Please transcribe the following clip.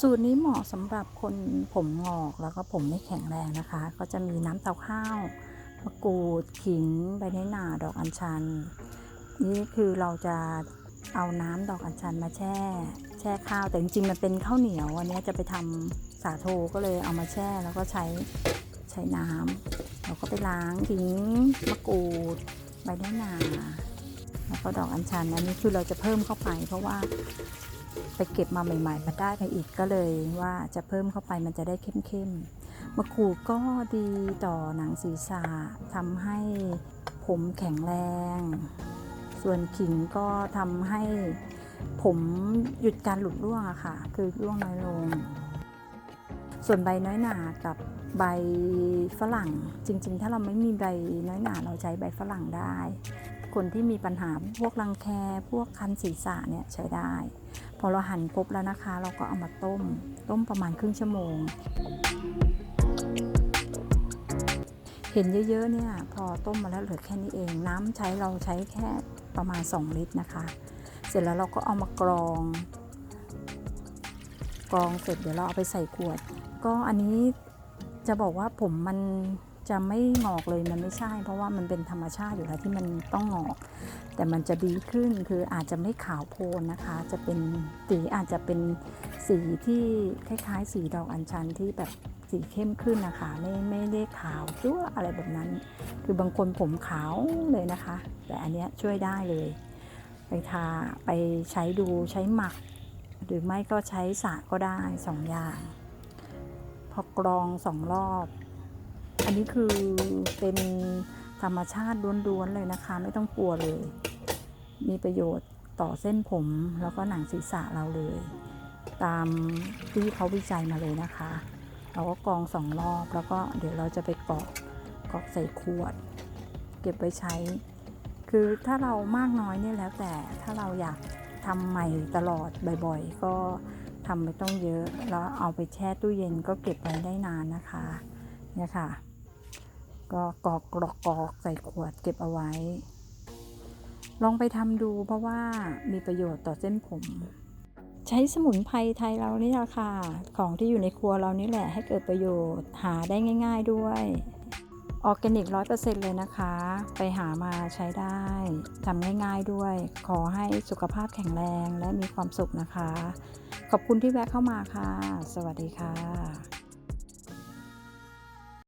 สูตรนี้เหมาะสำหรับคนผมงอกแล้วก็ผมไม่แข็งแรงนะคะ ก็จะมีน้ำเต้าข้าวมะกรูดขิงใบเนหนาดอกอัญชัน นี่คือเราจะเอาน้ำดอกอัญชันมาแช่ แช่ข้าวแต่จริงๆมันเป็นข้าวเหนียวอันนี้จะไปทำสาโทก็เลยเอามาแช่แล้วก็ใช้ใช้น้ำเราก็ไปล้างขิงมะกรูดใบเนหนาแล้วก็ดอกอัญชันอันนี้คือเราจะเพิ่มเข้าไปเพราะว่า ไปเก็บมาใหม่ๆมันได้ไปอีกก็เลยว่าจะเพิ่มเข้าไปมันจะได้เข้มๆมะกรูดก็ดีต่อหนังศีรษะทำให้ผมแข็งแรง ส่วนขิงก็ทำให้ผมหยุดการหลุดร่วงอะค่ะ คือร่วงน้อยลง ส่วนใบน้อยหนากับใบฝรั่ง จริง ๆ ถ้าเราไม่มีใบน้อยหนาเราใช้ใบฝรั่งได้ คนที่มีปัญหาพวกรังแค พวกคันศีรษะเนี่ยใช้ได้ พอเราหั่นครบแล้วนะคะ เราก็เอามาต้ม ต้มประมาณครึ่งชั่วโมง เห็นเยอะๆเนี่ยพอต้มมาแล้วเหลือแค่นี้เอง น้ำใช้เราใช้แค่ประมาณ 2 ลิตรนะคะ เสร็จแล้วเราก็เอามากรองกรองเสร็จเดี๋ยวเราเอาไปใส่ขวด ก็อันนี้จะบอกว่าผมมัน จะไม่งอกเลยมันไม่ใช่ เพราะว่ามันเป็นธรรมชาติอยู่แล้วที่มันต้องงอก แต่มันจะดีขึ้นคืออาจจะไม่ขาวโพลนนะคะ จะเป็นสีอาจจะเป็นสีที่คล้ายๆ สีดอกอัญชันที่แบบสีเข้มขึ้นนะคะไม่ไม่ได้ขาวจั่วอะไรแบบนั้น คือบางคนผมขาวเลยนะคะ แต่อันเนี้ยช่วยได้เลย ไปทาไปใช้ดูใช้หมัก หรือไม่ก็ใช้สระก็ได้สองอย่าง พอกรองสองรอบ อันนี้คือเป็นธรรมชาติล้วนๆเลยนะคะ ไม่ต้องกลัวเลย มีประโยชน์ต่อเส้นผมแล้วก็หนังศีรษะเราเลย ตามที่เขาวิจัยมาเลยนะคะ เราก็กรองสองรอบแล้วก็เดี๋ยวเราจะไปกรอกกรอกใส่ขวด เก็บไว้ใช้ คือถ้าเรามากน้อยเนี่ยแล้วแต่ถ้าเราอยากทำใหม่ตลอดบ่อยๆ ก็ทำไม่ต้องเยอะ แล้วเอาไปแช่ตู้เย็นก็เก็บไว้ได้นานนะคะเนี่ยค่ะ ก็กรอกกรอกกรอกใส่ขวดเก็บเอาไว้ ลองไปทำดูเพราะว่ามีประโยชน์ต่อเส้นผม ใช้สมุนไพรไทยเรานี่แหละค่ะ ของที่อยู่ในครัวเรานี่แหละให้เกิดประโยชน์หาได้ง่าย ๆด้วยออร์แกนิกร้อยเปอร์เซ็นต์เลยนะคะ ไปหามาใช้ได้ทำง่ายๆด้วย ขอให้สุขภาพแข็งแรงและมีความสุขนะคะ ขอบคุณที่แวะเข้ามาค่ะ สวัสดีค่ะ